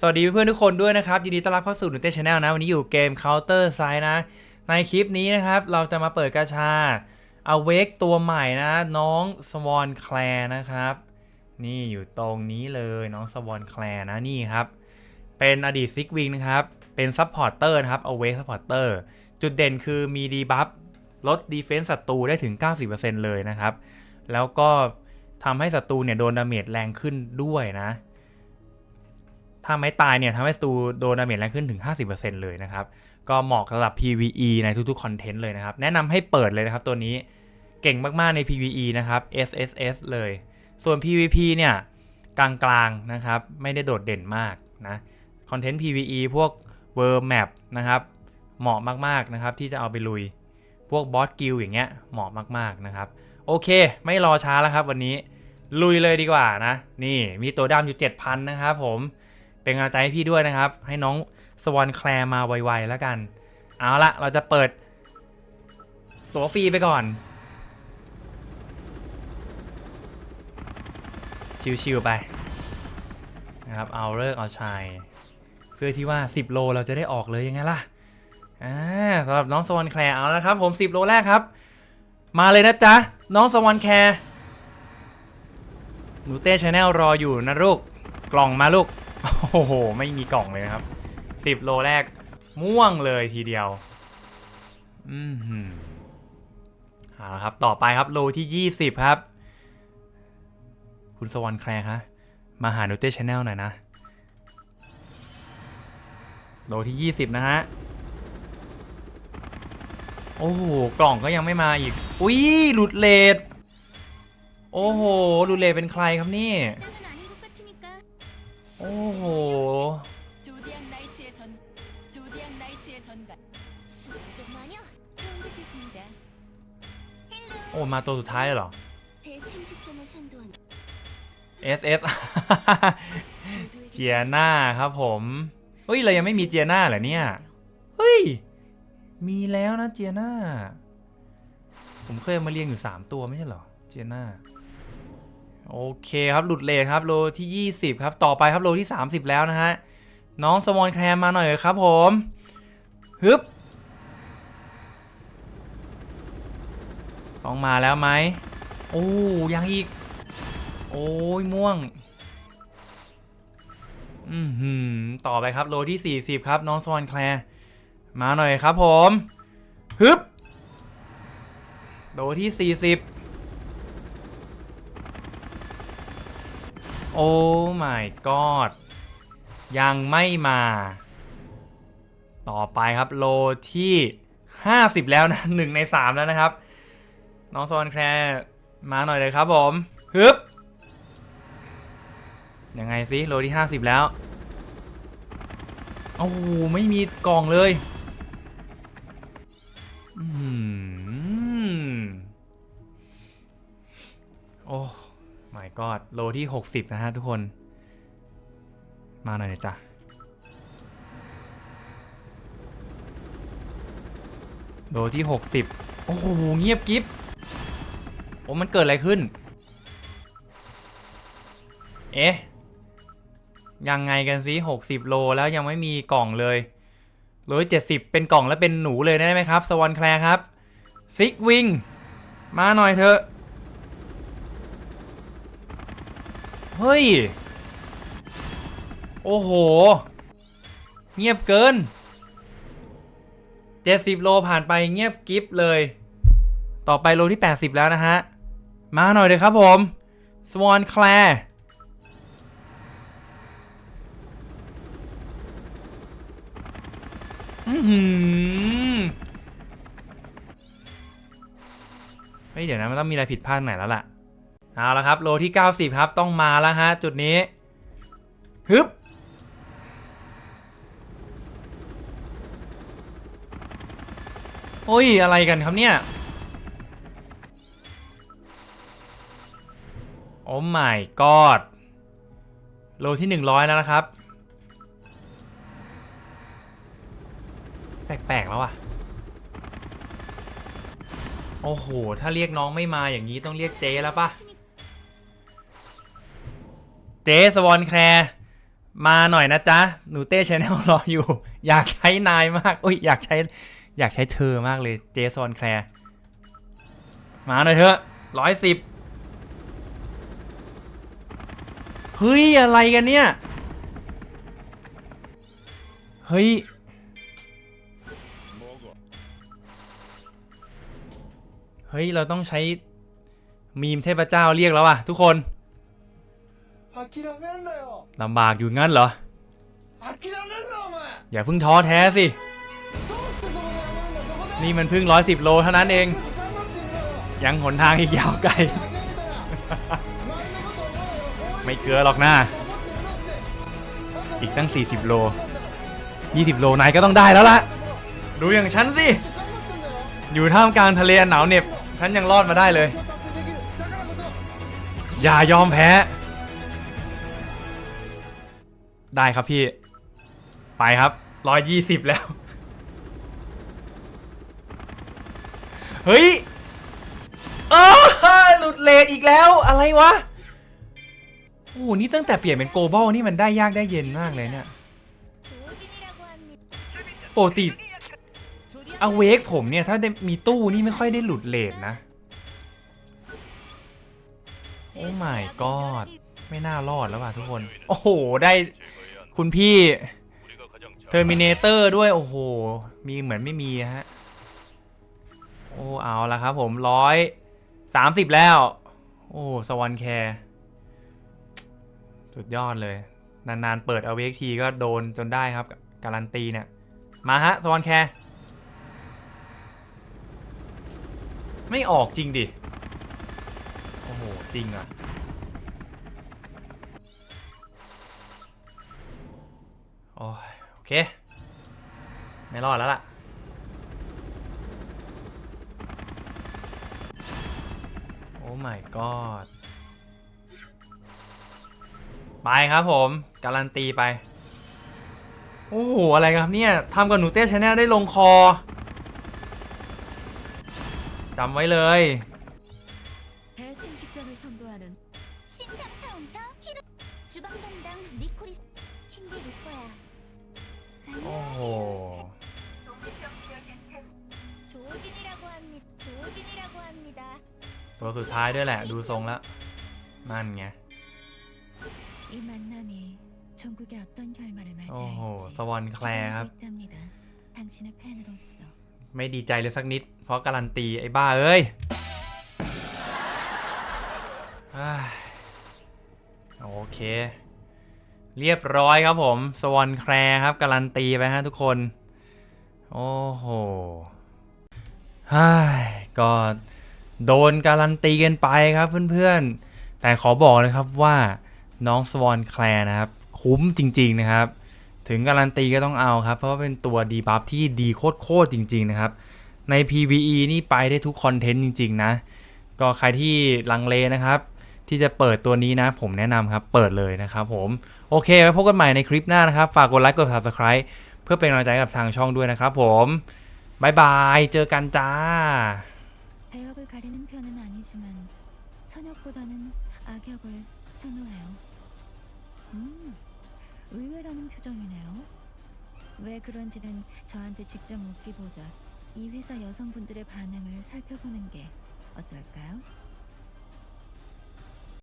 สวัสดีเพื่อนทุกคนด้วยนะครับ ยินดีต้อนรับเข้าสู่หนุ่มเต้ชาแนลนะ วันนี้อยู่เกม Counter s i ซ e นะ ในคลิปนี้นะครับ เราจะมาเปิดกาชา a w a k e ตัวใหม่นะ น้องสวอนแคลนะครับ นี่อยู่ตรงนี้เลยน้องสวอนแคลนะนี่ครับ เป็นอดีตซิกวิงนะครับ เป็นซัพพอร์เตอร์นะครับ a w a k e ซัพพอร์เตอร์จุดเด่นคือมีดีบัฟลดดีเฟนส์ศัตรูได้ถึง 90%เลยนะครับ แล้วก็ทำให้ศัตรูเนี่ยโดนดาเมจแรงขึ้นด้วยนะ ถ้าไม่ตายเนี่ยทำให้ศัตรูโดนดาเมจแรงขึ้นถึง 50%เลยนะครับ ก็เหมาะสำหรับ PVE ในทุกๆคอนเทนต์เลยนะครับ แนะนำให้เปิดเลยนะครับตัวนี้เก่งมากๆใน PVE นะครับ SSS เลย ส่วน PVP เนี่ยกลางๆนะครับ ไม่ได้โดดเด่นมากนะคอนเทนต์ PVE พวก World Map นะครับ เหมาะมากๆนะครับ ที่จะเอาไปลุย พวกบอสกิลอย่างเงี้ยเหมาะมากๆนะครับ โอเค ไม่รอช้าแล้วครับวันนี้ลุยเลยดีกว่านะ นี่มีตัวดำอยู่ 7,000 นะครับผม เป็นกำลังใจให้พี่ด้วยนะครับ ให้น้องสวอนแคลร์มาไวๆแล้วกัน เอาละเราจะเปิด ตัวฟรีไปก่อน ชิวๆไปนะครับเอาเลิกเอาชัยเพื่อที่ว่า 10 โลเราจะได้ออกเลยยังไงล่ะอ่าสำหรับน้องสวอนแคลร์เอาละครับผม 10 โลแรกครับ มาเลยนะจ๊ะ น้องสวอนแคร์หนูเต้ชาแนลรออยู่นะลูก กล่องมาลูก โอ้โห ไม่มีกล่องเลยนะครับสิบโลแรกม่วงเลยทีเดียว อืมเอาละครับ ต่อไปครับโลที่ 20 ครับ คุณสวรรค์แคร์ฮะมาหาโนเต้ชแนลหน่อยนะ โลที่ 20 นะฮะ โอ้โห กล่องก็ยังไม่มาอีก อุ้ยหลุดเลดโอ้โห หลุดเลดเป็นใครครับนี่ โอ้โห 조디악 나이츠의 전 조디악 나이츠의 전가 수도 마녀 처음 뵙겠습니다 โอ้มาตัวสุดท้ายเลยเหรอ 대칭식점을 선도한 SS 모두에게 เจียน่าครับผมเฮ้ย เรายังไม่มีเจียน่าเหรอเนี่ย เฮ้ย มีแล้วนะเจียน่า ผมเคยเอามาเรียงอยู่ 3 ตัวไม่ใช่เหรอ เจียน่า โอเคครับหลุดเลทครับโลที่ 20 ครับ ต่อไปครับโลที่ 30 แล้วนะฮะ น้องสมอนแครมมาหน่อยครับผมฮึบต้องมาแล้วไหมโอ้ยังอีก โอ้ยม่วง อืมหืมต่อไปครับโลที่ 40 ครับ น้องสวอนแคลร์มาหน่อยครับผมฮึบโลที่ 40 โอ้ my god ยังไม่มา ต่อไปครับโลที่ 50 แล้วนะ1ใน 3 แล้วนะครับ น้องสวอนแคร์มาหน่อยเลยครับผมฮึบยังไงสิโลที่ 50 แล้วโอ้ไม่มีกล่องเลย อืม my god โลที่ 60 นะฮะทุกคน มาหน่อยนะจ๊ะโลที่ 60 โอ้โห เงียบกิ๊บโอ้มันเกิดอะไรขึ้น เอ๊ะ ยังไงกันสิ60 โลแล้วยังไม่มีกล่องเลยโลที่70 เป็นกล่องแล้วเป็นหนูเลยได้ไหมครับ สวอนแคลร์ครับ ซิกวิง มาหน่อยเถอะ เฮ้ย โอ้โห เงียบเกิน70โลผ่านไปเงียบกิฟเลย ต่อไปโลที่80แล้วนะฮะ มาหน่อยเลยครับผมสวอนแคลร์อือหือเฮ้ยเดี๋ยวนะมันต้องมีอะไรผิดพลาดไหนแล้วล่ะ เอาละครับโลที่ 90 ครับต้องมาแล้วฮะจุดนี้ฮึบโอ้ยอะไรกันครับเนี่ยโอ้ my god โลที่ 100 แล้วนะครับ แปลกๆแล้วอะโอ้โห ถ้าเรียกน้องไม่มาอย่างนี้ต้องเรียกเจ๊แล้วปะ เจ๊สวอนแคร์มาหน่อยนะจ๊ะ หนูเต้ชแนลรออยู่ อยากใช้นายมากอุ้ยอยากใช้ อยากใช้เธอมากเลย เจซอนแคร์มาหน่อยเถอะร้อยสิบเฮ้ย อะไรกันเนี่ย เฮ้ย เฮ้ย เราต้องใช้มีมเทพเจ้าเรียกแล้วอะทุกคน 諦めんなよ ลำบากอยู่งั้นเหรอ 諦めんなお前 อย่าเพิ่งท้อแท้สิ どうしてそこでやめんだそこで นี่มันเพิ่งร้อยสิบโลเท่านั้นเอง 頑張ってみろよ ยังหนทางอีกยาวไกล 負けんだよ周りのこと思えよ ไม่เกลือหรอกนะ 思ってみろって อีกตั้ง 40 โล 20 โลนายก็ต้องได้แล้วล่ะ ดูอย่างฉันสิ 頑張ってんだよ อยู่ท่ามกลางทะเลอันหนาวเหน็บ ฉันยังรอดมาได้เลย 達成できるだからこそ อย่ายอมแพ้ ได้ครับพี่ ไปครับร้อยยี่สิบแล้ว เฮ้ยเออหลุดเลทอีกแล้วอะไรวะโอ้โหนี่ตั้งแต่เปลี่ยนเป็นโกลบอลนี่มันได้ยากได้เย็นมากเลยเนี่ยโปกติอเวกผมเนี่ย ถ้ามีตู้นี่ไม่ค่อยได้หลุดเลทนะ โอ้ my god ไม่น่ารอดแล้วว่ะทุกคน โอ้โห ได้คุณพี่เทอร์มินเตอร์ด้วย โอ้โห มีเหมือนไม่มีฮะ โอ้ เอาละครับผมร้อยสามสิบแล้ว โอ้ สวอนแคร์ สุดยอดเลย นานๆ เปิดเอาเวกทีก็โดนจนได้ครับ การันตีเนี่ย มาฮะ สวอนแคร์ไม่ออกจริงดิ โอ้โห จริงอะ โอ้ยโอเค ไม่รอดแล้วล่ะ โอ้ my god ไปครับผม การันตีไป โอ้โห อะไรครับเนี่ยทำกับหนูเต้ชาแนลได้ลงคอจำไว้เลย โอ้โห 조진이라고 합니다. 조진이라고 합니다. ตัวสุดท้ายด้วยแหละ ดูทรงแล้ว นั่นไง 이 만남이 종국의 어떤 결말을 โอ้โห 맞이할지 สวอนแคลร์ครับ 기다리고 있답니다. 당신의 팬으로서 ไม่ดีใจเลยสักนิด เพราะการันตีไอ้บ้าเอ้ยอ้ายโอเค เรียบร้อยครับผมสวอนแคร์ครับการันตีไปฮะทุกคน โอ้โหฮ่ายก็โดนการันตีกันไปครับเพื่อนๆ แต่ขอบอกนะครับว่าน้องสวอนแคร์นะครับ คุ้มจริงๆนะครับ ถึงการันตีก็ต้องเอาครับ เพราะว่าเป็นตัวดีบัฟที่ดีโคตรๆจริง ๆนะครับ ใน PVE นี่ไปได้ทุกคอนเทนต์จริง ๆ นะ ก็ใครที่ลังเลนะครับ ที่จะเปิดตัวนี้นะ ผมแนะนำครับเปิดเลยนะครับผม โอเค ไว้พบกันใหม่ในคลิปหน้านะครับ ฝากกดไลค์กด subscribe เพื่อเป็นกำลังใจให้กับทางช่องด้วยนะครับผมบายบาย เจอกันจ้า 배역을 가리는 편은 아니지만 선역보다는 악역을 선호해요. 음, 의외라는 표정이네요. 왜 그런지는 저한테 직접 묻기보다 이 회사 여성분들의 반응을 살펴보는 게 어떨까요?